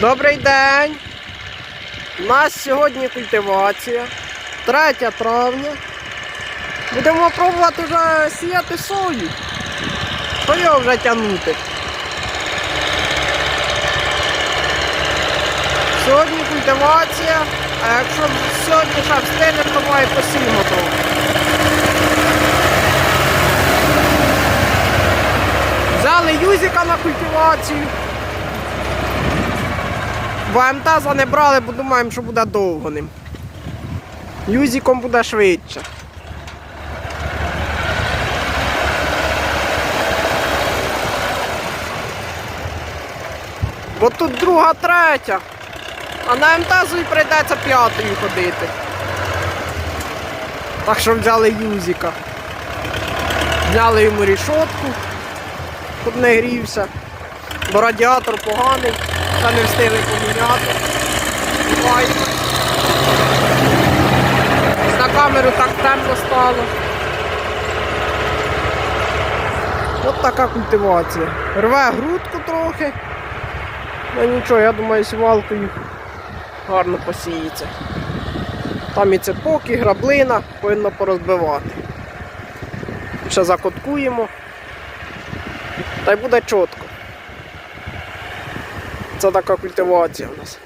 Добрий день! У нас сьогодні культивація. 3 травня. Будемо пробувати вже сіяти сою. Що його вже тягнути? Сьогодні культивація, а якщо сьогодні ще встигнемо, то має посіємо трохи. Взяли юзика на культивацію. Бо МТЗа не брали, бо думаємо, що буде довго ним. Юзиком буде швидше. Бо тут друга, третя. А на МТЗу і прийдеться п'ятою ходити. Так що взяли юзика. Зняли йому рішотку, щоб не грівся. Бо радіатор поганий, та не встигли поміняти. На камеру так темно стало. От така культивація. Рве грудку трохи. Ну нічого, я думаю, сівалкою гарно посіється. Там і цепок, і граблина повинно порозбивати. Ще закоткуємо. Та й буде чітко. Це така культивація у нас.